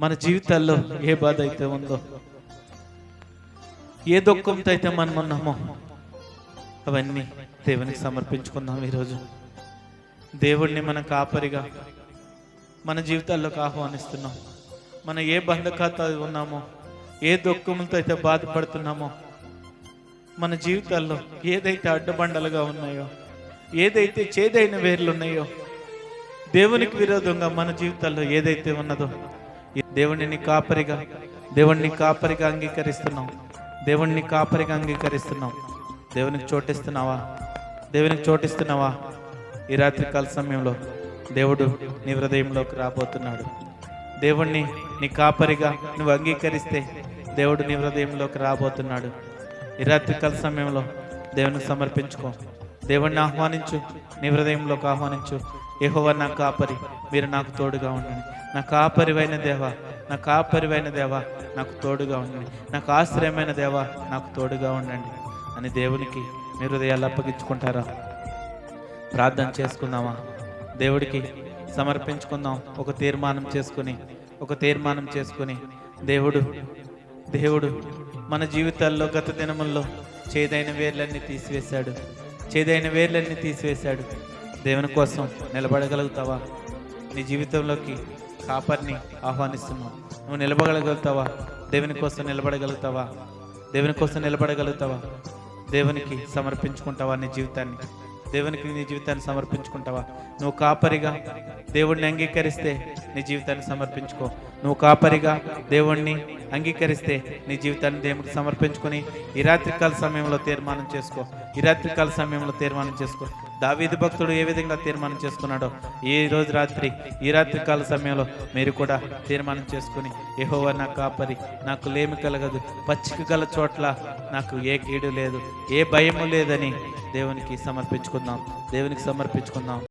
మన జీవితాల్లో ఏ బాధ అయితే ఉందో ఏ దుఃఖంతో అయితే మనం ఉన్నామో అవన్నీ దేవునికి సమర్పించుకుందాం ఈరోజు. దేవుడిని మన కాపరిగా మన జీవితాల్లోకి ఆహ్వానిస్తున్నాం. మన ఏ బంధకాత ఉన్నామో ఏ దుఃఖములతో అయితే బాధపడుతున్నామో మన జీవితాల్లో ఏదైతే అడ్డబండలుగా ఉన్నాయో ఏదైతే చేదైన వేర్లు ఉన్నాయో దేవునికి విరోధంగా మన జీవితాల్లో ఏదైతే ఉన్నదో దేవుడిని కాపరిగా దేవుణ్ణి కాపరిగా అంగీకరిస్తున్నాం. దేవుణ్ణి కాపరిగా అంగీకరిస్తున్నాం. దేవునికి చోటిస్తున్నావా? దేవునికి చోటిస్తున్నావా? ఈ రాత్రి కాల సమయంలో దేవుడు నీ హృదయంలోకి రాబోతున్నాడు. దేవుణ్ణి నీ కాపరిగా నువ్వు అంగీకరిస్తే దేవుడు నీ హృదయంలోకి రాబోతున్నాడు. ఈ రాత్రి కాల సమయంలో దేవునికి సమర్పించుకో. దేవుణ్ణి ఆహ్వానించు నీ హృదయంలోకి ఆహ్వానించు. యహోవ నా కాపరి మీరు నాకు తోడుగా ఉండండి. నా కాపరివైన దేవ నా కాపరివైన దేవ నాకు తోడుగా ఉండండి. నాకు ఆశ్రయమైన దేవ నాకు తోడుగా ఉండండి. అని దేవునికి మీ హృదయాలు అప్పగించుకుంటారా? ప్రార్థన చేసుకుందామా? దేవుడికి సమర్పించుకుందాం. ఒక తీర్మానం చేసుకుని ఒక తీర్మానం చేసుకుని. దేవుడు దేవుడు మన జీవితాల్లో గత దినముల్లో చేదైన వేర్లన్నీ తీసివేశాడు. చేదైన వేర్లన్నీ తీసివేశాడు. దేవుని కోసం నిలబడగలుగుతావా? నీ జీవితంలోకి కాపర్ని ఆహ్వానిస్తున్నావు నువ్వు నిలబడగలుగుతావా? దేవుని కోసం నిలబడగలుగుతావా? దేవుని కోసం నిలబడగలుగుతావా? దేవునికి సమర్పించుకుంటావా నీ జీవితాన్ని? దేవునికి నీ జీవితాన్ని సమర్పించుకుంటావా? నువ్వు కాపరిగా దేవుణ్ణి అంగీకరిస్తే నీ జీవితాన్ని సమర్పించుకో. నువ్వు కాపరిగా దేవుణ్ణి అంగీకరిస్తే నీ జీవితాన్ని దేవునికి సమర్పించుకొని ఈ రాత్రికాల సమయంలో తీర్మానం చేసుకో. ఈ రాత్రికాల సమయంలో తీర్మానం చేసుకో. దావీది భక్తుడు ఏ విధంగా తీర్మానం చేసుకున్నాడో? ఈ రోజు రాత్రి ఈ రాత్రికాల సమయంలో మీరు కూడా తీర్మానం చేసుకుని యెహోవా నా కాపరి నాకు లేమి కలగదు. పచ్చిక గల చోట్ల నాకు ఏ కీడు లేదు ఏ భయము లేదని దేవునికి సమర్పించుకుందాం. దేవునికి సమర్పించుకుందాం.